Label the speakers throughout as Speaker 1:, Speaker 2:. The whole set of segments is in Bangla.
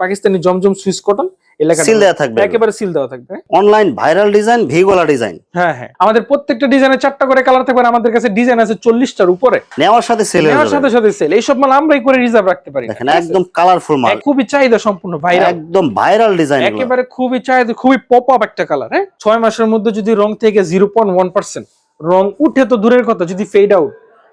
Speaker 1: পাকিস্তানি জমজম সুইস কটন এলাকা
Speaker 2: সিল দেওয়া থাকবে
Speaker 1: একেবারে সিল দেওয়া থাকবে
Speaker 2: অনলাইন ভাইরাল ডিজাইন ভিগোলা ডিজাইন
Speaker 1: হ্যাঁ হ্যাঁ। আমাদের প্রত্যেকটা ডিজাইনের চারটা করে কালার থাকবে আমাদের কাছে ডিজাইন আছে চল্লিশটার উপরে।
Speaker 2: নেওয়ার সাথে সেল
Speaker 1: নেওয়ার সাথে সাথে সেল এইসব মাল আমরাই করে রিজার্ভ রাখতে পারি।
Speaker 2: দেখেন একদম কালারফুল মাল।
Speaker 1: খুবই চাহিদা সম্পূর্ণ ভাইরাল
Speaker 2: একদম ভাইরাল ডিজাইন
Speaker 1: একেবারে খুবই চাহিদা খুবই পপ আপ একটা কালার হ্যাঁ? ছয় মাসের মধ্যে যদি রং থেকে জিরো পয়েন্ট ওয়ান পার্সেন্ট রং উঠে তো দূরের কথা যদি ফেড আউট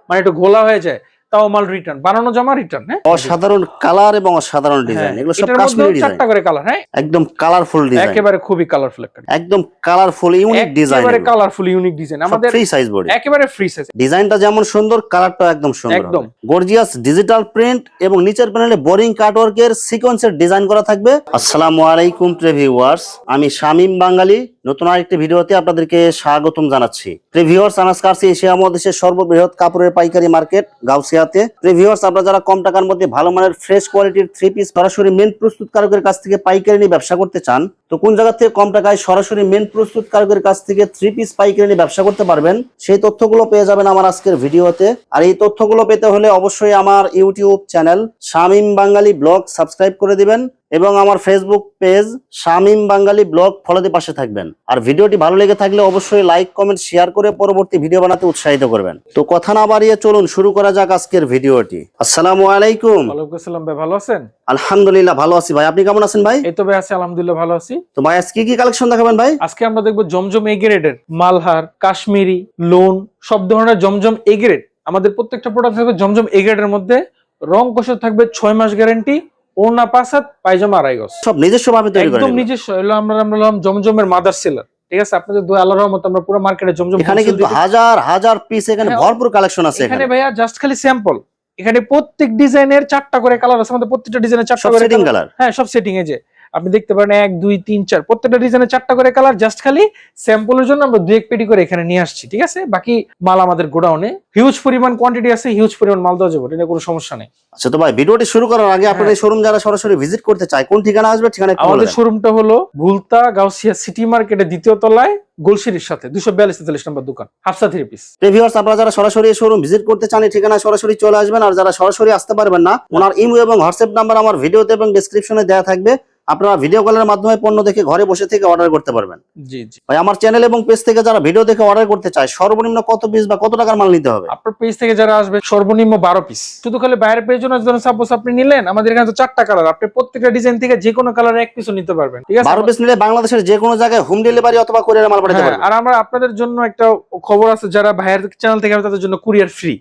Speaker 1: মানে একটু ঘোলা হয়ে যায় তাও মাল রিটার্ন বানানো জমা রিটার্ন হ্যাঁ?
Speaker 2: অসাধারণ কালার এবং অসাধারণ ডিজাইন
Speaker 1: হ্যাঁ,
Speaker 2: এগুলো সব কাশ্মীরি ডিজাইন
Speaker 1: চারটা করে কালার হ্যাঁ?
Speaker 2: একদম কালারফুল ডিজাইন
Speaker 1: একেবারে খুবই কালারফুল একটা
Speaker 2: একদম কালারফুল ইউনিক ডিজাইন
Speaker 1: একেবারে কালারফুল ইউনিক ডিজাইন আমাদের
Speaker 2: ফ্রি সাইজ বডি
Speaker 1: একেবারে ফ্রি সাইজ
Speaker 2: ডিজাইনটা যেমন সুন্দর কালারটা একদম সুন্দর
Speaker 1: একদম।
Speaker 2: গর্জিয়াস ডিজিটাল প্রিন্ট এবং নিচের প্যানেলে বোরিং কাটওয়ার্কের সিকোয়েন্সের ডিজাইন করা থাকবে। আসসালামু আলাইকুম প্রিভিউয়ার্স আমি শামিম বাঙালি। নতুন আরেকটি ভিডিওতে আপনাদেরকে স্বাগতম জানাচ্ছি। প্রিভিউয়ার্স আনাসকারসি এশিয়া মহাদেশের সর্ববৃহৎ কাপড়ের পাইকারি মার্কেট গাউসিয়াতে। প্রিভিউয়ার্স আপনারা যারা কম টাকার মধ্যে ভালো মানের ফ্রেশ কোয়ালিটির থ্রি পিস সরাসরি মেন প্রস্তুতকারকের কাছ থেকে পাইকারি নিয়ে ব্যবসা করতে চান, তো কোন জায়গা থেকে কম টাকায় সরাসরি মেন প্রস্তুতকারকের কাছ থেকে থ্রি পিস পাইকারি নিয়ে ব্যবসা করতে পারবেন, সেই তথ্যগুলো পেয়ে যাবেন আমার আজকের ভিডিওতে। আর এই তথ্যগুলো পেতে হলে অবশ্যই আমার YouTube channel Shamim Bangali blog subscribe করে দিবেন। এবং আমার Facebook page Shamim Bangali blog ফলোতে পাশে থাকবেন। আর ভিডিওটি ভালো লেগে থাকলে অবশ্যই লাইক কমেন্ট শেয়ার করে পরবর্তী ভিডিও বানাতে উৎসাহিত করবেন। তো কথা না বাড়িয়ে চলুন শুরু করা যাক আজকের ভিডিওটি। আসসালামু আলাইকুম।
Speaker 1: আসসালাম ভাই ভালো আছেন?
Speaker 2: আলহামদুলিল্লাহ ভালো আছি ভাই। আপনি কেমন আছেন ভাই?
Speaker 1: এই তো ভাই আছি আলহামদুলিল্লাহ ভালো আছি।
Speaker 2: তো ভাই আজকে কি কালেকশন দেখাবেন ভাই?
Speaker 1: আজকে আমরা দেখব জমজম এগ্রেডের মালহার কাশ্মীরি লোন সব ধরনের জমজম এগ্রেড আমাদের প্রত্যেকটা প্রোডাক্ট থাকবে জমজম এগ্রেডের মধ্যে। রং কষে থাকবে ছয় মাস গ্যারান্টি ওড়না পাঁচ পায়জামা আড়াই গজ।
Speaker 2: সব নিজস্ব ভাবে তৈরি করেন
Speaker 1: একদম নিজস্ব এলো আমরা আমরা হলাম জমজমের মাদার সেলার ঠিক আছে? আপনাদের দুই আল্লাহর রহমত আমরা পুরো মার্কেটে জমজম
Speaker 2: এখানে কিন্তু হাজার হাজার পিস এখানে
Speaker 1: হ্যাঁ,
Speaker 2: ভরপুর কালেকশন আছে
Speaker 1: এখানে ভাইয়া জাস্ট খালি স্যাম্পল এখানে প্রত্যেক ডিজাইনের চারটা করে কালার আছে আমাদের প্রত্যেকটা ডিজাইনের চারটা করে
Speaker 2: সেটিং কালার
Speaker 1: হ্যাঁ সব সেটিং এ যে। আপনি দেখতে পারেন এক দুই তিন চার প্রত্যেকটা ডিজাইনের চারটা করে কালার জাস্ট খালি স্যাম্পলের জন্য আমরা দুই এক পেটি করে এখানে নিয়ে আসছি ঠিক আছে? বাকি মাল আমাদের গোডাউনে। হিউজ পরিমাণ কোয়ান্টিটি আছে হিউজ পরিমাণ মাল দেওয়া যাবে এটা কোনো সমস্যা নেই।
Speaker 2: আচ্ছা তো ভাই ভিডিওটি শুরু করার আগে আপনার
Speaker 1: হ্যাঁ।
Speaker 2: এই শোরুম যারা সরাসরি ভিজিট করতে চায় কোন ঠিকানা আসবে ঠিকানা
Speaker 1: আমাদের শোরুমটা হলো ভুলতা গাউসিয়া সিটি মার্কেটের দ্বিতীয় তলায় গোলসিরির সাথে দুশো বিয়াল্লিশ তেতাল্লিশ নম্বর দোকান হাফসা থ্রি পিস
Speaker 2: প্রিভিউয়ার্স আপনারা যারা সরাসরি শোরুম ভিজিট করতে চান এই ঠিকানায় সরাসরি চলে আসবেন আর যারা সরাসরি আসতে পারবেন না ওনার ইমো এবং হোয়াটসঅ্যাপ নাম্বার আমার ভিডিওতে এবং ডেসক্রিপশনে দেওয়া থাকবে। আপনারা ভিডিও কলের মাধ্যমে পণ্য দেখে ঘরে বসে থেকে অর্ডার করতে পারবেন।
Speaker 1: জি জি।
Speaker 2: ভাই আমার চ্যানেল এবং পেজ থেকে যারা ভিডিও দেখে অর্ডার করতে চায় সর্বনিম্ন কত পিস বা কত টাকার মাল নিতে হবে?
Speaker 1: আপনার পেজ থেকে যারা আসবে সর্বনিম্ন বারো পিস শুধু খালি বাইরের পেজ জন্য ধরুন সাপোজ আপনি নিলেন আমাদের এখানে তো চারটা কালার আপনি প্রত্যেকটা ডিজাইন থেকে যে কোনো কালার এক পিসও নিতে পারবেন ঠিক আছে?
Speaker 2: বারো পিস নিলে বাংলাদেশের যে কোনো জায়গায় হোম ডেলিভারি অথবা কোরিয়ার মাল পাঠাতে
Speaker 1: হ্যাঁ,
Speaker 2: পারবেন।
Speaker 1: আর আমরা আপনাদের জন্য একটা খবর আছে যারা ভাইয়ের চ্যানেল থেকে তাদের জন্য courier free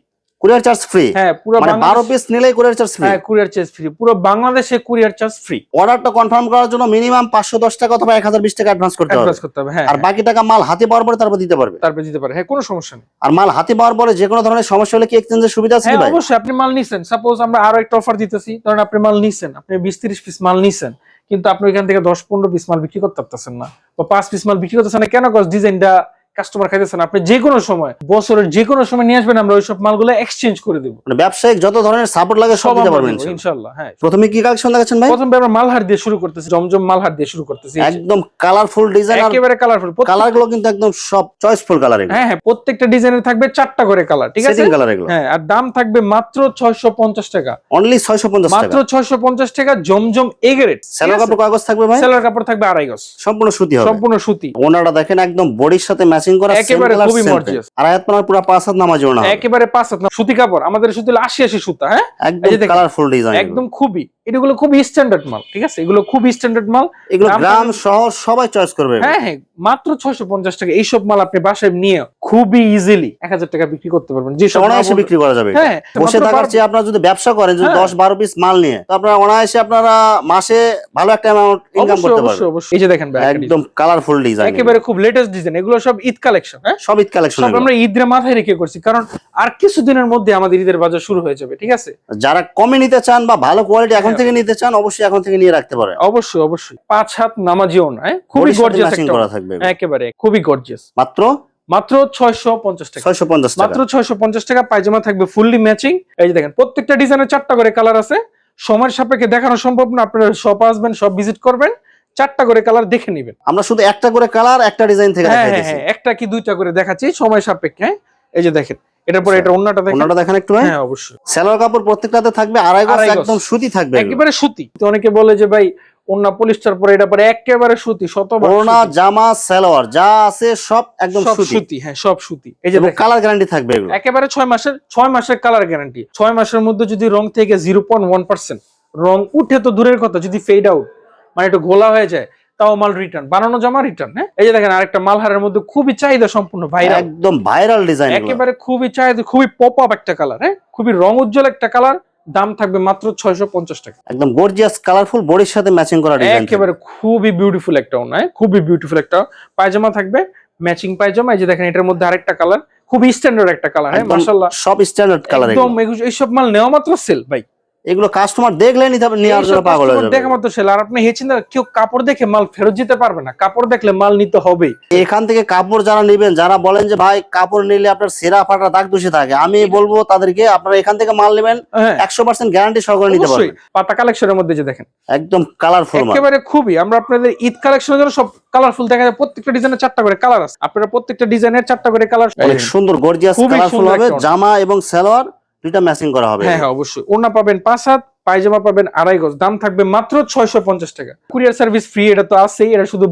Speaker 2: courier charge free
Speaker 1: হ্যাঁ পুরো
Speaker 2: মানে বারো পিস নিলেই কুরিয়ার চার্জ ফ্রি
Speaker 1: হ্যাঁ কুরিয়ার চার্জ ফ্রি পুরো বাংলাদেশে কুরিয়ার চার্জ ফ্রি
Speaker 2: অর্ডারটা কনফার্ম করার জন্য মিনিমাম পাঁচশো দশ টাকা অথবা এক হাজার বিশ টাকা অ্যাডভান্স করতে হবে।
Speaker 1: অ্যাডভান্স করতে হবে হ্যাঁ
Speaker 2: আর বাকি টাকা মাল হাতে পাওয়ার পরে তারপর দিতে পারবে।
Speaker 1: তারপরে দিতে পারে হ্যাঁ কোনো সমস্যা নেই।
Speaker 2: আর মাল হাতে পাওয়ার পরে যে কোনো ধরনের সমস্যা হলে কি এক্সচেঞ্জের সুবিধা আছে
Speaker 1: হ্যাঁ
Speaker 2: ভাই?
Speaker 1: অবশ্যই আপনি মাল নিছেন। সাপোজ আমরা আরও একটা অফার দিতেছি ধরেন আপনি মাল নিছেন আপনি বিশ তিরিশ পিস মাল নিছেন কিন্তু আপনি এখান থেকে দশ পনেরো পিস মাল বিক্রি করতে পারতেছেন না। বা পাঁচ পিস মাল বিক্রি করতেছেন না কেন? ডিজাইনটা কাস্টমার খাইতেছেন আপনি যে কোনো সময় বছরের যে কোনো সময় নিয়ে আসবেন আমরা ওইসব মালগুলো এক্সচেঞ্জ করে দেবো।
Speaker 2: মানে ব্যবসায়িক যত ধরনের সাপোর্ট লাগে সব দিতে পারবেন ইনশাআল্লাহ।
Speaker 1: হ্যাঁ।
Speaker 2: প্রথমে কি কালেকশন দেখাচ্ছেন ভাই?
Speaker 1: প্রথমে আমরা মালহার দিয়ে শুরু করতেছি জমজম মালহার দিয়ে শুরু করতেছি।
Speaker 2: একদম কালারফুল ডিজাইন
Speaker 1: একেবারে কালারফুল
Speaker 2: কালারগুলো কিন্তু একদম সব চয়েসফুল কালার
Speaker 1: হ্যাঁ হ্যাঁ প্রত্যেকটা ডিজাইনের থাকবে চারটা করে কালার ঠিক আছে?
Speaker 2: কালার এগুলো।
Speaker 1: হ্যাঁ আর দাম থাকবে মাত্র ছয়শো পঞ্চাশ টাকা।
Speaker 2: অনলি 650
Speaker 1: মাত্র
Speaker 2: টাকা।
Speaker 1: ছয়শো পঞ্চাশ টাকা জমজম এগ্রেড
Speaker 2: সেলোর কাপড় কাগজ থাকবে ভাই?
Speaker 1: সেলার কাপড় থাকবে আড়াই গজ।
Speaker 2: সম্পূর্ণ সুতি হবে।
Speaker 1: সম্পূর্ণ সুতি।
Speaker 2: ওনাটা দেখেন একদম বডির সাথে ম্যাচিং করা
Speaker 1: একেবারে খুবই
Speaker 2: print। আর আয়াত পানার পুরো পাঁচ হাত নামাজ ওনা
Speaker 1: একেবারে পাঁচ হাত সুতি কাপড় আমাদের সুতি হলো আশি আশি সুতা হ্যাঁ?
Speaker 2: একদম
Speaker 1: এই
Speaker 2: কালারফুল ডিজাইন
Speaker 1: একদম খুবই। এগুলো খুবই স্ট্যান্ডার্ড মাল ঠিক আছে? এগুলো খুবই স্ট্যান্ডার্ড মাল।
Speaker 2: এগুলো গ্রাম শহর সবাই চয়েস করবে
Speaker 1: হ্যাঁ হ্যাঁ মাত্র ছয়শো পঞ্চাশ টাকা। এইসব মাল আপনি বাসায় নিয়ে খুবই ইজিলি এক হাজার টাকা বিক্রি করতে পারবেন। যে সব
Speaker 2: অনায়াসে বিক্রি করা যাবে।
Speaker 1: হ্যাঁ
Speaker 2: বসে থাকার চেয়ে আপনারা যদি ব্যবসা করেন যদি
Speaker 1: হ্যাঁ।
Speaker 2: দশ বারো পিস মাল নিয়ে তো আপনারা অনায়াসে আপনারা মাসে ভালো একটা অ্যামাউন্ট ইনকাম
Speaker 1: অবশ্যই
Speaker 2: করতে পারবেন।
Speaker 1: অবশ্যই এই যে দেখেন
Speaker 2: একদম কালারফুল ডিজাইন
Speaker 1: একেবারে খুব লেটেস্ট ডিজাইন এগুলো সব ঈদ কালেকশন হ্যাঁ?
Speaker 2: সব ঈদ কালেকশন
Speaker 1: সব আমরা ঈদের মাথায় রেখে করছি কারণ আর কিছুদিনের মধ্যে আমাদের ঈদের বাজার শুরু হয়ে যাবে ঠিক আছে?
Speaker 2: যারা কমে নিতে চান বা ভালো কোয়ালিটি এখন
Speaker 1: হ্যাঁ।
Speaker 2: থেকে নিতে চান অবশ্যই এখন থেকে নিয়ে রাখতে পারেন।
Speaker 1: অবশ্যই অবশ্যই। পাঁচ হাত নামাজিও না হ্যাঁ? খুবই গর্জিয়াস
Speaker 2: করা থাকবে
Speaker 1: একেবারে খুবই গর্জিয়াস
Speaker 2: মাত্র?
Speaker 1: মাত্র ছয়শো পঞ্চাশ টাকা।
Speaker 2: ছয়শো পঞ্চাশ
Speaker 1: মাত্র ছয়শো পঞ্চাশ টাকা পায়জামা থাকবে ফুললি ম্যাচিং এই যে দেখেন প্রত্যেকটা ডিজাইনের চারটা করে কালার আছে। সময়ের সাপেক্ষে দেখানো সম্ভব না আপনারা সব আসবেন সব ভিজিট করবেন। চারটা করে কালার দেখে নেবেন।
Speaker 2: আমরা শুধু একটা করে কালার একটা ডিজাইন থেকে
Speaker 1: হ্যাঁ হ্যাঁ হ্যাঁ একটা কি দুইটা করে দেখাচ্ছি সময় সাপেক্ষে হ্যাঁ? এই যে দেখেন এটার পরে এটা অন্যটা দেখেন।
Speaker 2: দেখেন একটু
Speaker 1: হ্যাঁ? অবশ্যই।
Speaker 2: সেলোয়ার কাপড় প্রত্যেকটাতে থাকবে আড়াই গজ একদম সুতি থাকবে
Speaker 1: একেবারে সুতি। তো অনেকে বলে যে ভাই পলিস্টার পরে এটা পরে একেবারে সুতি শতভাগ।
Speaker 2: জামা সালোয়ার যা আছে সব একদম সুতি।
Speaker 1: সুতি হ্যাঁ সব সুতি। এই যে
Speaker 2: কালার গ্যারান্টি থাকবে এগুলো।
Speaker 1: একেবারে ছয় মাসের মাসের কালার গ্যারান্টি মাসের মধ্যে যদি রং থেকে জিরো পয়েন্ট ওয়ান পার্সেন্ট রং উঠে তো দূরের কথা যদি ফেড আউট মানে একটু ঘোলা হয়ে যায় তাও মাল রিটার্ন বানানো জামা রিটার্ন হ্যাঁ? এই যে দেখেন আরেকটা মালহারের মধ্যে খুবই চাহিদা সম্পূর্ণ ভাইরাল
Speaker 2: একদম ভাইরাল ডিজাইন
Speaker 1: একেবারে খুবই চাহিদা খুবই পপ আপ একটা কালার হ্যাঁ? খুবই রং উজ্জ্বল একটা কালার দাম থাকবে মাত্র ছয়শো পঞ্চাশ টাকা।
Speaker 2: একদম গর্জিয়াস কালারফুল বডির সাথে ম্যাচিং করা ডিজাইন
Speaker 1: একেবারে খুবই বিউটিফুল একটা নয় খুবই বিউটিফুল একটা পায়জামা থাকবে ম্যাচিং পায়জামা। এই যে দেখেন এটার মধ্যে আরেকটা কালার খুবই স্ট্যান্ডার্ড একটা কালার হ্যাঁ? মাশাআল্লাহ।
Speaker 2: সব স্ট্যান্ডার্ড কালার
Speaker 1: একদম এইসব মাল নেওয়া মাত্র সেল ভাই।
Speaker 2: এগুলো কাস্টমার দেখলে নেওয়ার জন্য পাগল হয়ে যাবে।
Speaker 1: দেখা মাত্র সেল আর আপনি হেছেন না কেউ কাপড় দেখে মাল ফেরত দিতে পারবে না। কাপড় দেখলে মাল নিতে হবেই।
Speaker 2: এখান থেকে কাপড় যারা নেবেন যারা বলেন যে ভাই কাপড় নিলে আপনার সেরা ফাটা দাগ দোষে থাকে। আমি বলব তাদেরকে আপনারা এখান থেকে মাল নেবেন
Speaker 1: হ্যাঁ।
Speaker 2: একশো পার্সেন্ট গ্যারান্টি সহকারে নিতে পারবেন।
Speaker 1: পাতা কালেকশনের মধ্যে যে দেখেন।
Speaker 2: একদম কালারফুল
Speaker 1: একেবারে খুবই। আমরা আপনাদের ঈদ কালেকশনের জন্য সব কালারফুল দেখা যায়। প্রত্যেকটা ডিজাইনের চারটা করে কালার আছে। আপনারা প্রত্যেকটা ডিজাইনের চারটা করে কালার
Speaker 2: অনেক সুন্দর গর্জিয়াস কালারফুল
Speaker 1: সুন্দর
Speaker 2: হবে। জামা এবং সালোয়ার দুইটা ম্যাচিং করা হবে।
Speaker 1: হ্যাঁ হ্যাঁ অবশ্যই। ওনা পাবেন পাঁচ হাত পায়জামা পাবেন আড়াই গজ। দাম থাকবে মাত্র ছয়শো পঞ্চাশ টাকা। কুরিয়ার সার্ভিস ফ্রি এটা তো আছেই এটা শুধু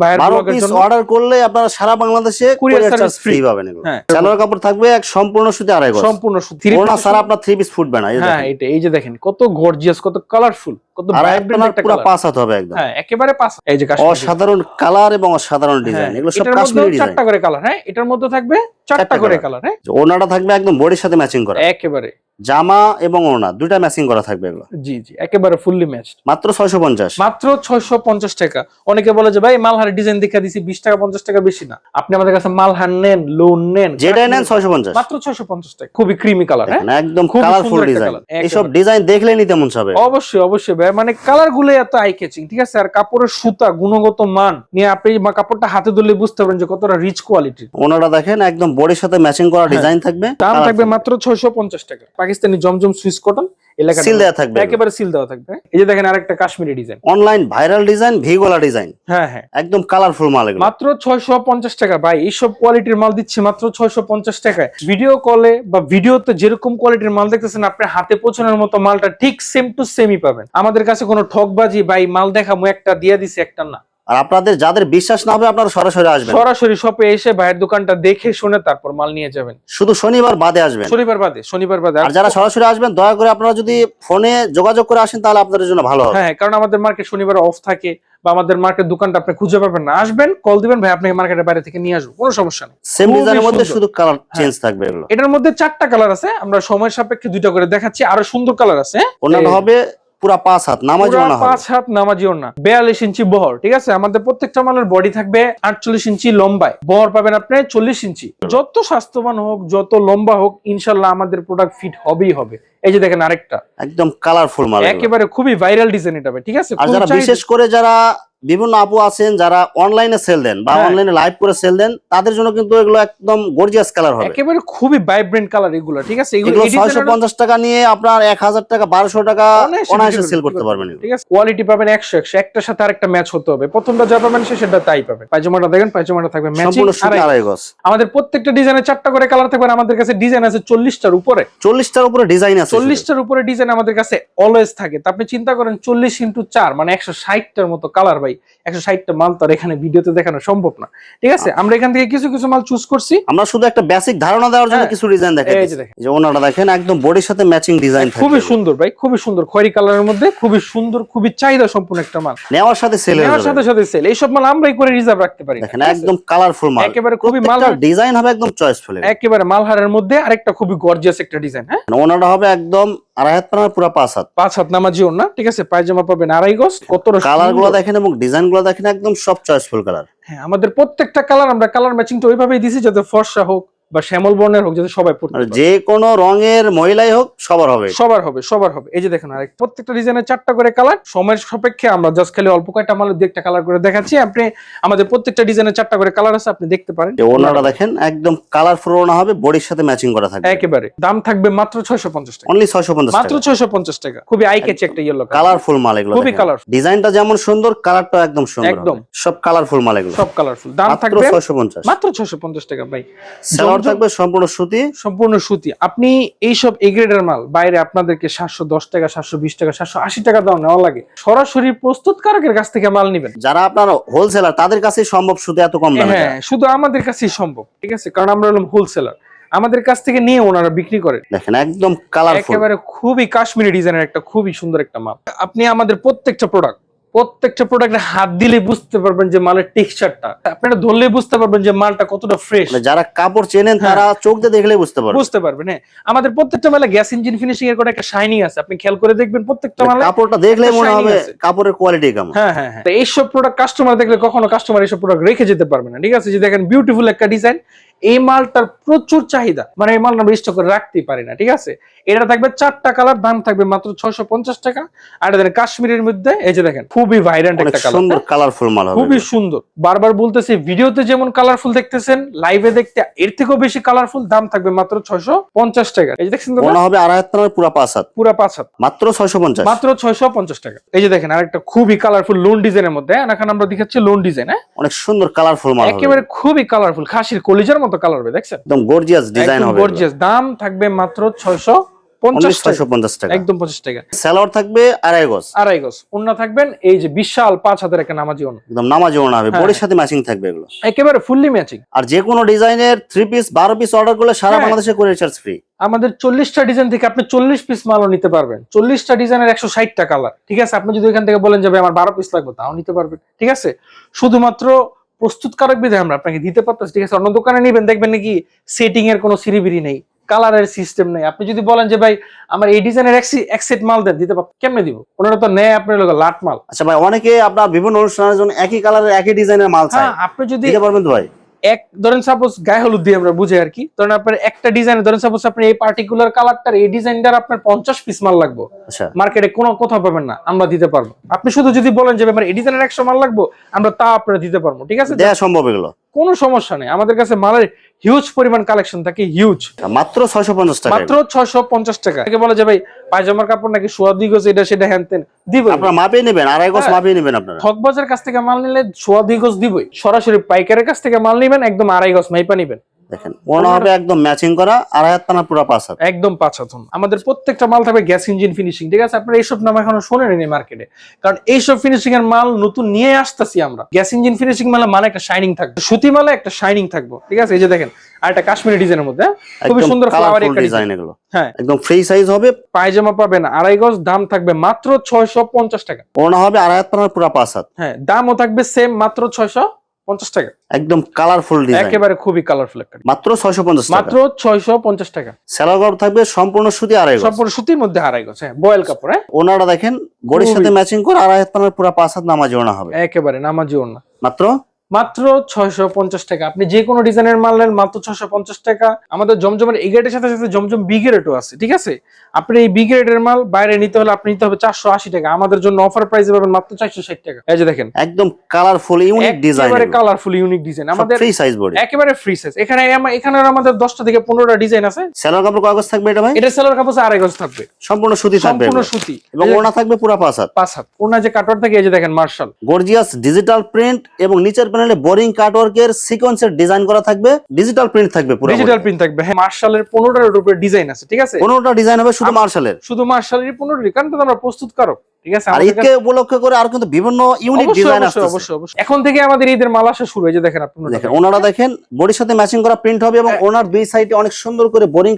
Speaker 1: জন্য।
Speaker 2: অর্ডার করলে আপনারা সারা বাংলাদেশে কুরিয়ার
Speaker 1: সার্ভিস
Speaker 2: ফ্রি পাবেন এগুলো।
Speaker 1: হ্যাঁ।
Speaker 2: কাপড় থাকবে এক সম্পূর্ণ সুতি আড়াই গজ।
Speaker 1: সম্পূর্ণ সুতি।
Speaker 2: ওনা সারা আপনার থ্রি পিস ফুটবে না
Speaker 1: হ্যাঁ এটা এই যে দেখেন কত গর্জিয়াস কত কালারফুল কত
Speaker 2: আর
Speaker 1: ভাইব্রেন্ট
Speaker 2: আপনার
Speaker 1: একটা
Speaker 2: পুরো পাঁচ হাত হবে একদম।
Speaker 1: হ্যাঁ একেবারে পাঁচ এই যে
Speaker 2: অসাধারণ কালার এবং অসাধারণ ডিজাইন
Speaker 1: হ্যাঁ,
Speaker 2: এগুলো সব কাশ্মীরি ডিজাইন
Speaker 1: চারটা করে কালার হ্যাঁ এটার মধ্যে থাকবে চারটা
Speaker 2: চারটা
Speaker 1: করে কালার হ্যাঁ।
Speaker 2: ওনাটা থাকবে একদম বডির সাথে ম্যাচিং করা।
Speaker 1: একেবারে।
Speaker 2: জামা এবং ওনা দুইটা ম্যাচিং করা থাকবে এগুলো।
Speaker 1: জি জি একেবারে ফুললি ম্যাচড
Speaker 2: মাত্র ছয়শো পঞ্চাশ।
Speaker 1: মাত্র ছয়শো পঞ্চাশ টাকা। অনেকে বলে যে ভাই মালহার ডিজাইন দেখা দিছি বিশ টাকা পঞ্চাশ টাকা বেশি না। আপনি আমাদের কাছে মালহার নেন লোন নেন
Speaker 2: যেটাই নেন ছয়শো পঞ্চাশ।
Speaker 1: মাত্র ছয়শো পঞ্চাশ টাকা। খুবই ক্রিমি কালার হ্যাঁ?
Speaker 2: একদম কালারফুল ডিজাইন। এইসব ডিজাইন দেখলে নিতে মন চাবে।
Speaker 1: অবশ্যই অবশ্যই ভাই মানে কালারগুলো এত আই ক্যাচিং ঠিক আছে? আর কাপড়ের সুতা গুণগত মান নিয়ে আপনি কাপড়টা হাতে ধরলে বুঝতে পারেন যে কতটা রিচ কোয়ালিটি
Speaker 2: ওনারা দেখেন একদম বডির সাথে ম্যাচিং করা ডিজাইন থাকবে
Speaker 1: হ্যাঁ। দাম থাকবে মাত্র ছয়শো পঞ্চাশ টাকা। পাকিস্তানি জমজম সুইস কটন এলাকা
Speaker 2: সিল দেওয়া থাকবে
Speaker 1: একেবারে সিল দেওয়া থাকবে। এই যে দেখেন আরেকটা Kashmiri design
Speaker 2: online viral design ভিগোলা design
Speaker 1: হ্যাঁ হ্যাঁ।
Speaker 2: একদম কালারফুল মাল এগুলো।
Speaker 1: মাত্র ছয়শো পঞ্চাশ টাকা। ভাই এইসব কোয়ালিটির মাল দিচ্ছে মাত্র ছয়শো পঞ্চাশ টাকায়। ভিডিও কলে বা ভিডিওতে যেরকম কোয়ালিটির মাল দেখতেছেন আপনার হাতে পৌঁছানোর মতো মালটা ঠিক সেম টু সেমই পাবেন। আমাদের কাছে কোনো ঠকবাজি ভাই মাল দেখামো একটা দিয়ে দিছে একটা না।
Speaker 2: আর আপনাদের যাদের বিশ্বাস না হবে আপনারা সরাসরি আসবেন।
Speaker 1: সরাসরি শপে এসে ভাইয়ের দোকানটা দেখে শুনে তারপর মাল নিয়ে যাবেন।
Speaker 2: শুধু শনিবার বাদে আসবেন।
Speaker 1: শনিবার বাদে শনিবার বাদে।
Speaker 2: আর যারা সরাসরি আসবেন দয়া করে আপনারা যদি ফোনে যোগাযোগ করে আসেন তাহলে আপনাদের জন্য ভালো হবে।
Speaker 1: হ্যাঁ কারণ আমাদের মার্কেট শনিবার অফ থাকে বা আমাদের মার্কেট দোকানটা আপনি খুঁজে পাবেন না। আসবেন কল দিবেন ভাই আপনাকে মার্কেটের বাইরে থেকে নিয়ে আসব কোনো সমস্যা নেই।
Speaker 2: সেম ডিজাইনের মধ্যে শুধু কালার চেঞ্জ থাকবে এগুলো।
Speaker 1: এটার মধ্যে চারটা কালার আছে আমরা সময় সাপেক্ষে দুইটা করে দেখাচ্ছি আরও সুন্দর কালার আছে। হ্যাঁ? এই-
Speaker 2: হবে পুরা পাঁচ হাত নামাজ
Speaker 1: পুরা পাঁচ হাত নামাজিও না বিয়াল্লিশ ইঞ্চি বহর ঠিক আছে? আমাদের প্রত্যেকটা মালের বডি থাকবে আটচল্লিশ ইঞ্চি লম্বায়। বহর পাবেন আপনি চল্লিশ ইঞ্চি। যত স্বাস্থ্যবান হোক যত লম্বা হোক ইনশাল্লাহ আমাদের প্রোডাক্ট ফিট হবেই হবে। এই যে দেখেন আরেকটা।
Speaker 2: একদম কালারফুল মাল
Speaker 1: একেবারে খুবই ভাইরাল ডিজাইন এটা ঠিক আছে?
Speaker 2: আর যারা বিশেষ করে যারা বিভিন্ন আপু আছেন যারা অনলাইনে সেল দেন বা
Speaker 1: হ্যাঁ।
Speaker 2: অনলাইনে লাইভ করে সেল দেন তাদের জন্য কিন্তু এগুলো একদম গর্জিয়াস কালার হবে।
Speaker 1: একেবারে খুবই ভাইব্রেন্ট কালার এগুলো ঠিক আছে? এগুলো
Speaker 2: এগুলো
Speaker 1: এই
Speaker 2: ছয়শো
Speaker 1: design-এর
Speaker 2: পঞ্চাশ টাকা নিয়ে আপনার এক হাজার টাকা বারোশো টাকা
Speaker 1: অনায়াসে
Speaker 2: সেল
Speaker 1: করতে
Speaker 2: পারবেন
Speaker 1: ঠিক আছে? কোয়ালিটি পাবেন একশো একশো। একটার সাথে আরেকটা ম্যাচ হতে হবে। প্রথমটা যা পাবেন সেটা তাই পাবে পায়জামাটা দেখেন পায়জামাটা থাকবে ম্যাচিং
Speaker 2: সম্পূর্ণ সুতি আড়াই। গজ।
Speaker 1: আমাদের প্রত্যেকটা ডিজাইনে চারটা করে কালার থাকবে আর আমাদের কাছে ডিজাইন আছে চল্লিশটার উপরে।
Speaker 2: চল্লিশটার উপরে ডিজাইন আছে শুধু।
Speaker 1: চল্লিশটার উপরে ডিজাইন আমাদের কাছে অলওয়েজ থাকে। তা আপনি চিন্তা করেন চল্লিশ ইন্টু চার মানে একশো ষাটটার মতো কালার ভাই একশো ষাটটা মাল তো আর এখানে ভিডিওতে দেখানো সম্ভব না। ঠিক আছে? আমরা এখান থেকে কিছু কিছু মাল চুজ করছি।
Speaker 2: আমরা শুধু একটা বেসিক ধারণা দেওয়ার জন্য
Speaker 1: হ্যাঁ।
Speaker 2: কিছু ডিজাইন দেখাই
Speaker 1: যে
Speaker 2: দিচ্ছি।
Speaker 1: দেখেন।
Speaker 2: এই একদম বডির সাথে ম্যাচিং ডিজাইন
Speaker 1: খুবই সুন্দর ভাই খুবই সুন্দর। খয়েরি কালারের মধ্যে খুবই সুন্দর খুবই চাহিদা সম্পূর্ণ একটা মাল।
Speaker 2: নেওয়ার সাথে সেল
Speaker 1: নেওয়ার সাথে সাথে সেল এইসব মাল আমরাই করে রিজার্ভ রাখতে পারি।
Speaker 2: দেখেন একদম কালারফুল মাল।
Speaker 1: একেবারে খুবই মাল
Speaker 2: ডিজাইন হবে একদম চয়েসফুল
Speaker 1: একেবারে মালহারের মধ্যে আরেকটা খুবই গর্জিয়াস একটা ডিজাইন হ্যাঁ?
Speaker 2: ওনারা হবে একদম আড়াই হাত পানার পুরো পাঁচ হাত?
Speaker 1: পাঁচ হাত নামাজিও না? ঠিক আছে পায়জামা পাবেন আড়াই গজ
Speaker 2: কত
Speaker 1: কালারগুলো
Speaker 2: দেখেন এবং ডিজাইনগুলো দেখেন একদম সব চয়েসফুল কালার
Speaker 1: হ্যাঁ আমাদের প্রত্যেকটা কালার আমরা কালার ম্যাচিং ম্যাচিংটা ওইভাবেই দিছি যাতে ফর্সা হোক। বা শ্যামল বর্ণের হোক যাতে সবাই পড়তে।
Speaker 2: যে কোনো রঙের মহিলাই হোক সবার হবে।
Speaker 1: সবার হবে সবার হবে। এই যে দেখেন আর প্রত্যেকটা ডিজাইনের চারটা করে কালার সময়ের সাপেক্ষে আমরা জাস্ট খালি অল্প কয়েকটা মালের দিয়ে একটা কালার করে দেখাচ্ছি। আপনি আমাদের প্রত্যেকটা ডিজাইনের চারটা করে কালার আছে আপনি দেখতে পারেন।
Speaker 2: ওনাটা দেখেন একদম কালারফুল ওনা হবে বডির সাথে ম্যাচিং করা থাকবে।
Speaker 1: একেবারে। দাম থাকবে মাত্র ছয়শো পঞ্চাশ টাকা।
Speaker 2: অনলি ছয়শো পঞ্চাশ
Speaker 1: মাত্র ছয়শো পঞ্চাশ টাকা। খুবই আই ক্যাচি একটা ইয়েলো
Speaker 2: কালারফুল মাল এগুলো
Speaker 1: খুবই colourful।
Speaker 2: ডিজাইনটা যেমন সুন্দর কালারটা একদম সুন্দর
Speaker 1: একদম।
Speaker 2: সব কালারফুল মাল এগুলো।
Speaker 1: সব কালারফুল দাম থাকবে
Speaker 2: ছয়শো পঞ্চাশ।
Speaker 1: মাত্র ছয়শো পঞ্চাশ টাকা ভাই।
Speaker 2: সেলোয়ারটা থাকবে সম্পূর্ণ সুতি।
Speaker 1: সম্পূর্ণ সুতি। আপনি এইসব এ গ্রেডের মাল বাইরে আপনাদেরকে সাতশো দশ টাকা সাতশো বিশ টাকা সাতশো আশি টাকা দাম নেওয়া লাগে। সরাসরি প্রস্তুতকারকের কাছ থেকে মাল নেবেন।
Speaker 2: যারা আপনার হোলসেলার তাদের কাছে সম্ভব সুতি এত কম দামে।
Speaker 1: হ্যাঁ শুধু আমাদের কাছেই সম্ভব ঠিক আছে? কারণ আমরা হলাম হোলসেলার আমাদের কাছ থেকে নিয়ে ওনারা বিক্রি করেন।
Speaker 2: দেখেন একদম কালারফুল
Speaker 1: একেবারে খুবই কাশ্মীরি ডিজাইনের একটা খুবই সুন্দর একটা মাল। আপনি আমাদের প্রত্যেকটা প্রোডাক্ট প্রত্যেকটা প্রোডাক্টে হাত দিলে বুঝতে পারবেন যে মালের টেক্সচারটা আপনারা ধরলে বুঝতে পারবেন যে মালটা কতটা ফ্রেশ
Speaker 2: মানে যারা কাপড় চেনেন
Speaker 1: হ্যাঁ।
Speaker 2: তারা চোখ দিয়ে দেখলে বুঝতে পারবেন।
Speaker 1: বুঝতে পারবেন হ্যাঁ। আমাদের প্রত্যেকটা মালে গ্যাস ইঞ্জিন ফিনিশিং এর করে একটা শাইনিং আছে। আপনি খেয়াল করে দেখবেন প্রত্যেকটা মালে
Speaker 2: কাপড়টা
Speaker 1: দেখলে
Speaker 2: মনে হবে কাপড়ের কোয়ালিটি কেমন।
Speaker 1: হ্যাঁ হ্যাঁ হ্যাঁ। এইসব প্রোডাক্ট কাস্টমার দেখলে কখনো কাস্টমার এইসব প্রোডাক্ট রেখে যেতে পারবে না। ঠিক আছে যে দেখেন বিউটিফুল একটা ডিজাইন এই মালটার প্রচুর চাহিদা। মানে এই মাল আমরা স্টক করে রাখতেই পারি না ঠিক আছে? এটা থাকবে চারটা কালার দাম থাকবে মাত্র ছয়শো পঞ্চাশ টাকা। আর এটা কাশ্মীরের মধ্যে এই যে দেখেন খুবই ভাইরান্ট একটা কালার
Speaker 2: সুন্দর কালারফুল মাল
Speaker 1: খুবই সুন্দর। বারবার বলতেছি ভিডিওতে যেমন কালারফুল দেখতেছেন লাইভে দেখতে এর থেকেও বেশি কালারফুল দাম থাকবে মাত্র ছয়শো পঞ্চাশ টাকা। এই যে দেখছেন তো
Speaker 2: মনে হবে আড়াই হাত পুরা পাঁচ হাত।
Speaker 1: পুরা পাঁচ হাত।
Speaker 2: মাত্র ছয়শো পঞ্চাশ।
Speaker 1: মাত্র ছয়শো পঞ্চাশ টাকা। এই যে দেখেন আরেকটা খুবই কালারফুল লোন ডিজাইনের মধ্যে। হ্যাঁ, এখন আমরা দেখাচ্ছি লোন ডিজাইন হ্যাঁ?
Speaker 2: অনেক সুন্দর কালারফুল মাল
Speaker 1: একেবারে খুবই কালারফুল খাসির কলিজার মতো কালার হবে দেখছেন?
Speaker 2: একদম গর্জিয়াস ডিজাইন হবে
Speaker 1: গর্জিয়াস দাম থাকবে মাত্র ছয়শো পঞ্চাশ টাকা।
Speaker 2: ছয়শো পঞ্চাশ টাকা।
Speaker 1: একদম পঞ্চাশ টাকা।
Speaker 2: সালোয়ার থাকবে আড়াই গজ।
Speaker 1: আড়াই গজ। অন্য থাকবেন এই যে বিশাল পাঁচ হাতের একটা নামাজি অন্য
Speaker 2: একদম নামাজি ওনা হবে। বডির সাথে ম্যাচিং থাকবে এগুলো।
Speaker 1: একেবারে ফুললি ম্যাচিং
Speaker 2: আর যে কোনো ডিজাইনের থ্রি পিস বারো পিস অর্ডার করলে সারা
Speaker 1: হ্যাঁ।
Speaker 2: বাংলাদেশে চার্জ ফ্রি
Speaker 1: আমাদের চল্লিশটা ডিজাইন থেকে আপনি চল্লিশ পিস মালও নিতে পারবেন। চল্লিশটা ডিজাইনের একশো ষাটটা কালার ঠিক আছে? আপনি যদি এখান থেকে বলেন যে আমার বারো পিস লাগবে তাও নিতে পারবেন। ঠিক আছে? শুধুমাত্র প্রস্তুতকারক বিধায় আমরা আপনাকে দিতে পারতেছি ঠিক আছে? অন্য দোকানে নেবেন দেখবেন নাকি সেটিং এর কোনো সিরিবিরি নেই কালারের সিস্টেম নেই। আপনি যদি বলেন যে ভাই আমার এই ডিজাইনের এক সেট মাল দেন দিতে পারব কেমনে দিব? ওনারা তো নেয় আপনার লোক লাট মাল।
Speaker 2: আচ্ছা ভাই অনেকে আপনার বিভিন্ন অনুষ্ঠানের জন্য একই কালারের একই ডিজাইনের মাল চায়।
Speaker 1: হ্যাঁ আপনি যদি
Speaker 2: দিতে পারবেন তো ভাই?
Speaker 1: এক ধরেন সাপোজ গায়ে হলুদ দিয়ে আমরা বুঝে আর কি। ধরেন আপনার একটা ডিজাইন ধরেন সাপোজ আপনি এই পার্টিকুলার কালারটার এই ডিজাইনটার আপনার পঞ্চাশ পিস মাল লাগবো।
Speaker 2: আচ্ছা।
Speaker 1: মার্কেটে কোনো কোথাও পাবেন না আমরা দিতে পারব। আপনি শুধু যদি বলেন যে আমার এই ডিজাইনের একশো মাল লাগবো আমরা তা আপনারা দিতে পারব। ঠিক আছে?
Speaker 2: দেওয়া সম্ভব এগুলো?
Speaker 1: কোনো সমস্যা নেই। আমাদের কাছে মালের হিউজ পরিমাণ কালেকশন থাকে হিউজ
Speaker 2: মাত্র ছয়শো পঞ্চাশ টাকা।
Speaker 1: মাত্র ছয়শো পঞ্চাশ টাকা। তাকে বলা যে ভাই পায়জামার কাপড় নাকি সোয়া দুই গজ এটা সেটা হ্যান তেন দিবই।
Speaker 2: আপনার মাপে নেবেন আড়াই গজ
Speaker 1: হ্যাঁ।
Speaker 2: মাপে নেবেন আপনারা।
Speaker 1: ঠকবাজের কাছ থেকে মাল নিলে সোয়া দুই গজ দিবই। সরাসরি পাইকারের কাছ থেকে মাল নিবেন একদম আড়াই গজ মাইপা নিবেন।
Speaker 2: দেখেন মনে হবে একদম ম্যাচিং করা হাত টানা পুরা পাঁচ হাত।
Speaker 1: একদম পাঁচ আমাদের প্রত্যেকটা মাল থাকবে গ্যাস ইঞ্জিন ফিনিশিং ঠিক আছে? আপনারা এইসব নাম এখনও শোনেনি মার্কেটে কারণ এইসব ফিনিশিং এর মাল নতুন নিয়ে আসতেছি আমরা। গ্যাস ইঞ্জিন ফিনিশিং মালে মানে একটা শাইনিং থাকবে। সুতি মালে একটা শাইনিং থাকব ঠিক আছে? এই যে দেখেন আর একটা কাশ্মীরি ডিজাইনের মধ্যে হ্যাঁ? খুবই সুন্দর ফ্লাওয়ার একটা ডিজাইন
Speaker 2: এগুলো।
Speaker 1: হ্যাঁ।
Speaker 2: একদম ফ্রি সাইজ হবে।
Speaker 1: পায়জামা পাবেন আড়াই গজ দাম থাকবে মাত্র ছয়শো পঞ্চাশ টাকা।
Speaker 2: ওনা হবে আড়াই হাত পুরা পাঁচ হাত।
Speaker 1: হ্যাঁ দামও থাকবে সেম মাত্র ছয়শো পঞ্চাশ টাকা।
Speaker 2: একদম কালারফুল
Speaker 1: একেবারে খুবই কালারফুল একটা।
Speaker 2: মাত্র ছয়শো পঞ্চাশ
Speaker 1: মাত্র ছয়শো পঞ্চাশ টাকা।
Speaker 2: সেলাগর থাকবে সম্পূর্ণ সুতি আড়াই
Speaker 1: সম্পূর্ণ সুতির মধ্যে আড়াই গজ হ্যাঁ বয়েল কাপড় হ্যাঁ।
Speaker 2: ওনারা দেখেন গড়ির সাথে ম্যাচিং করে আড়াই হাত পুরা পাঁচ হাত নামাজি ওনা হবে।
Speaker 1: একেবারে নামাজিও না
Speaker 2: মাত্র
Speaker 1: মাত্র ছয়শো পঞ্চাশ টাকা। আপনি যে কোনো ডিজাইনের মাল নেন মাত্র ছয়শো পঞ্চাশ টাকা। আমাদের জমজমের গ্রেডের সাথে সাথে জমজম বি গ্রেডও আছে ঠিক আছে? আপনি এই বি গ্রেডের মাল বাইরে নিতে হলে আপনি নিতে হবে চারশো আশি টাকা। আমাদের জন্য অফার প্রাইসে পাবেন মাত্র চারশো ষাট টাকা। এই যে দেখেন।
Speaker 2: একদম কালারফুল ইউনিক ডিজাইন
Speaker 1: একেবারে কালারফুল ইউনিক ডিজাইন আমাদের
Speaker 2: ফ্রি সাইজ বডি
Speaker 1: একেবারে ফ্রি সাইজ এখানে এখানে আমাদের দশটা থেকে পনেরোটা ডিজাইন আছে।
Speaker 2: সেলার কাপড় কাগজ থাকবে এটা ভাই?
Speaker 1: এটা সেলার কাপড় আড়াই গজ থাকবে।
Speaker 2: সম্পূর্ণ সুতি থাকবে
Speaker 1: সম্পূর্ণ সুতি।
Speaker 2: এবং ওনা থাকবে পুরা পাঁচ হাত।
Speaker 1: পাঁচ হাত। ওনার যে কাটওয়ার থাকে এই যে দেখেন মার্শাল।
Speaker 2: গর্জিয়াস ডিজিটাল প্রিন্ট এবং নিচের প্যানেলে বোরিং কাটওয়ার্কের সিকোয়েন্সের ডিজাইন করা থাকবে ডিজিটাল প্রিন্ট থাকবে পুরো
Speaker 1: ডিজিটাল প্রিন্ট থাকবে হ্যাঁ মার্শালের পনেরোটার উপরে ডিজাইন আছে ঠিক আছে?
Speaker 2: পনেরোটা ডিজাইন হবে শুধু মার্শালের
Speaker 1: শুধু মার্শালের কারণ তো আমরা প্রস্তুত কারক ঠিক আছে?
Speaker 2: আর
Speaker 1: আমাদের
Speaker 2: ঈদকে উপলক্ষে করে আর কিন্তু বিভিন্ন ইউনিক ডিজাইন আসছে
Speaker 1: অবশ্যই, অবশ্যই। এখন থেকে আমাদের ঈদের মাল আসা শুরু হয়েছে দেখেন আপনারা।
Speaker 2: দেখেন ওনারা দেখেন বডির সাথে ম্যাচিং করা প্রিন্ট হবে এবং ওনার দুই সাইডে অনেক সুন্দর করে বোরিং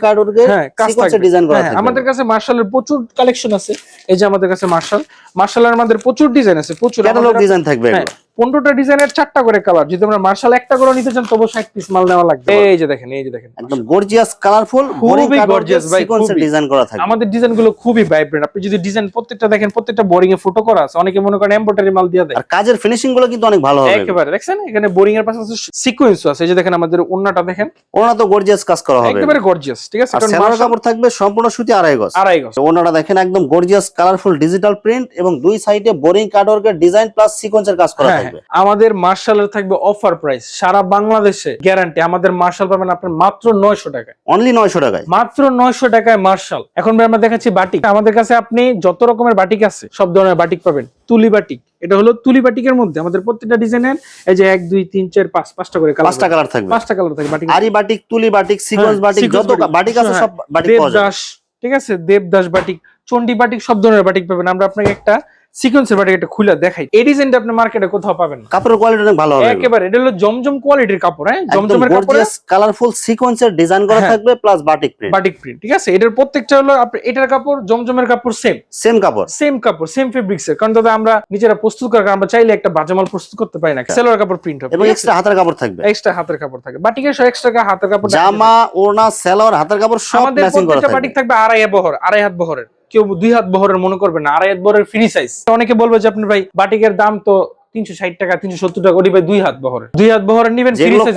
Speaker 1: হ্যাঁ কাজ
Speaker 2: ডিজাইন করা
Speaker 1: হ্যাঁ, আমাদের কাছে মার্শালের প্রচুর কালেকশন আছে। এই যে আমাদের কাছে মার্শাল মার্শালের আমাদের প্রচুর ডিজাইন আছে প্রচুর।
Speaker 2: ক্যাটালগ ডিজাইন থাকবে
Speaker 1: হ্যাঁ,
Speaker 2: এগুলো।
Speaker 1: পনেরোটা ডিজাইনের চারটা করে কালার যদি আমরা মার্শাল একটা করে নিতে চান তবু ষাট পিস মাল নেওয়া লাগবে। এই যে দেখেন এই যে দেখেন।
Speaker 2: একদম গর্জিয়াস কালারফুল
Speaker 1: খুবই gorgeous ভাই।
Speaker 2: ডিজাইন করা থাকবে
Speaker 1: আমাদের ডিজাইনগুলো খুবই ভাইব্রেন্ট আপনি যদি ডিজাইন প্রত্যেকটা দেখেন প্রত্যেকটা বোরিং এ ফটো করা আছে অনেকে মনে করেন এমব্রয়ডারি মাল দিয়ে দেয়।
Speaker 2: আর কাজের ফিনিশিংগুলো কিন্তু অনেক ভালো হবে।
Speaker 1: একেবারে দেখছেন? এখানে বোরিং এর পাশাপাশি সিকোয়েন্স আছে। এই যে দেখেন আমাদের ওন্নাটা দেখেন।
Speaker 2: ওনারা তো গর্জিয়াস কাজ করা হবে।
Speaker 1: একেবারে গর্জিয়াস ঠিক আছে? কারণ মার্শাল
Speaker 2: কাপড় থাকবে সম্পূর্ণ সুতি আড়াই গজ।
Speaker 1: আড়াই গজ।
Speaker 2: ওনারা দেখেন একদম গর্জিয়াস কালারফুল ডিজিটাল প্রিন্ট এবং দুই সাইডে বোরিং কাটওয়ার্কের ডিজাইন প্লাস সিকোয়েন্সের কাজ করা
Speaker 1: হ্যাঁ
Speaker 2: থাকবে
Speaker 1: আমাদের মার্শালের থাকবে অফার প্রাইস সারা বাংলাদেশে গ্যারান্টি আমাদের মার্শাল পাবেন আপনার মাত্র নয়শো টাকায়।
Speaker 2: অনলি নয়শো টাকায়?
Speaker 1: মাত্র নয়শো টাকায় মার্শাল এখন ভাই আমরা দেখাচ্ছি বাটিক। আমাদের কাছে আপনি যত রকমের বাটিক আছে সব ধরনের বাটিক পাবেন। তুলি বাটিক। এটা হলো তুলি বাটিকের মধ্যে আমাদের প্রত্যেকটা ডিজাইনের এই যে এক দুই তিন চার পাঁচ পাঁচটা করে
Speaker 2: পাঁচটা কালার থাকবে।
Speaker 1: পাঁচটা কালার থাকে বাটিক
Speaker 2: আরি বাটিক তুলি বাটিক সিকোয়েন্স
Speaker 1: হ্যাঁ,
Speaker 2: বাটিক যত
Speaker 1: বাটিক।
Speaker 2: আছে
Speaker 1: হ্যাঁ,
Speaker 2: সব বাটিক পাওয়া
Speaker 1: দেবদাস ঠিক আছে? দেবদাস বাটিক চন্ডী বাটিক সব ধরনের বাটিক পাবেন। আমরা আপনাকে একটা সিকোয়েন্সের বাটিক একটা খুলে দেখাই। এই ডিজাইনটা আপনি মার্কেটে কোথাও পাবেন না।
Speaker 2: কাপড়ের কোয়ালিটি অনেক ভালো হবে।
Speaker 1: একেবারে এটা হলো জমজম কোয়ালিটির কাপড় হ্যাঁ? জমজমের কাপড়ে
Speaker 2: কালারফুল সিকোয়েন্সের ডিজাইন করা
Speaker 1: হ্যাঁ।
Speaker 2: থাকবে plus batik print
Speaker 1: batik print ঠিক আছে? এটার প্রত্যেকটা হলো এটার কাপড় জমজমের কাপড় সেম
Speaker 2: সেম কাপড়।
Speaker 1: সেম কাপড় সেম ফেব্রিক্স এর। কারণ দাদা আমরা নিজেরা প্রস্তুত করার আমরা চাইলে একটা বাজামাল প্রস্তুত করতে পারি না। সেলোয়ার কাপড় প্রিন্ট হবে
Speaker 2: এবং এক্সট্রা হাতের কাপড় থাকবে।
Speaker 1: এক্সট্রা হাতের কাপড় থাকে বাটিকের সব এক্সট্রা হাতের কাপড়
Speaker 2: জামা ওড়না সেলোয়ার হাতের কাপড় সব ম্যাচিং করা থাকবে।
Speaker 1: বাটিক থাকবে আড়াই বহর আড়াই হাত বহরের। কেউ দুই হাত বহরের মনে করবে না আড়াই হাত বহরের ফ্রি সাইজ অনেকে বলবে যে আপনার ভাই বাটিকের দাম তো তিনশো ষাট টাকা তিনশো সত্তর টাকা ওটি ভাই দুই হাত বহরের। দুই হাত বহরের নিবেন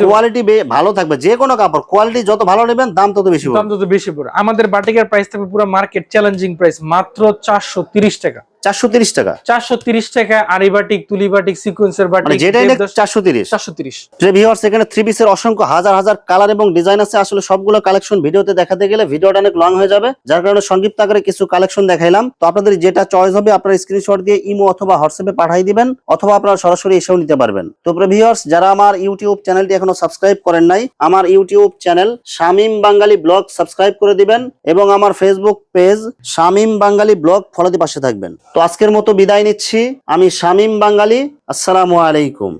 Speaker 2: কোয়ালিটি ভালো থাকবে যে কোনো কাপড় কোয়ালিটি যত ভালো নেবেন দাম তত বেশি
Speaker 1: দাম বেশি পড়ে আমাদের বাটিকের প্রাইস থাকবে পুরো মার্কেট চ্যালেঞ্জিং প্রাইস মাত্র চারশো তিরিশ টাকা।
Speaker 2: চারশো তিরিশ টাকা।
Speaker 1: চারশো টাকা আড়ি বাটিক তুলি বাটিক সিকুয়েন্সের বাটিক
Speaker 2: চারশো তিরিশ।
Speaker 1: চারশো তিরিশ।
Speaker 2: ভিউয়ার্স এখানে থ্রি পিসের অসংখ্য হাজার হাজার কালার এবং ডিজাইন আছে। আসলে সবগুলো কালেকশন ভিডিওতে দেখাতে গেলে ভিডিওটা অনেক লং হয়ে যাবে। যার কারণে সংক্ষিপ্ত আকারে কিছু কালেকশন দেখাইলাম। তো আপনাদের যেটা চয়েস হবে আপনারা স্ক্রিনশট দিয়ে ইমো অথবা হোয়াটসঅ্যাপে পাঠিয়ে দিবেন অথবা আপনারা সরাসরি এসেও নিতে পারবেন। তো ভিউয়ার্স যারা আমার ইউটিউব চ্যানেলটি এখনও সাবস্ক্রাইব করেন নাই আমার YouTube channel Shamim Bangali blog subscribe করে দিবেন এবং আমার Facebook page Shamim Bangali blog ফলোতে পাশে থাকবেন। তো আজকের মতো বিদায় নিচ্ছি। আমি শামীম বাঙালি আসসালামু আলাইকুম।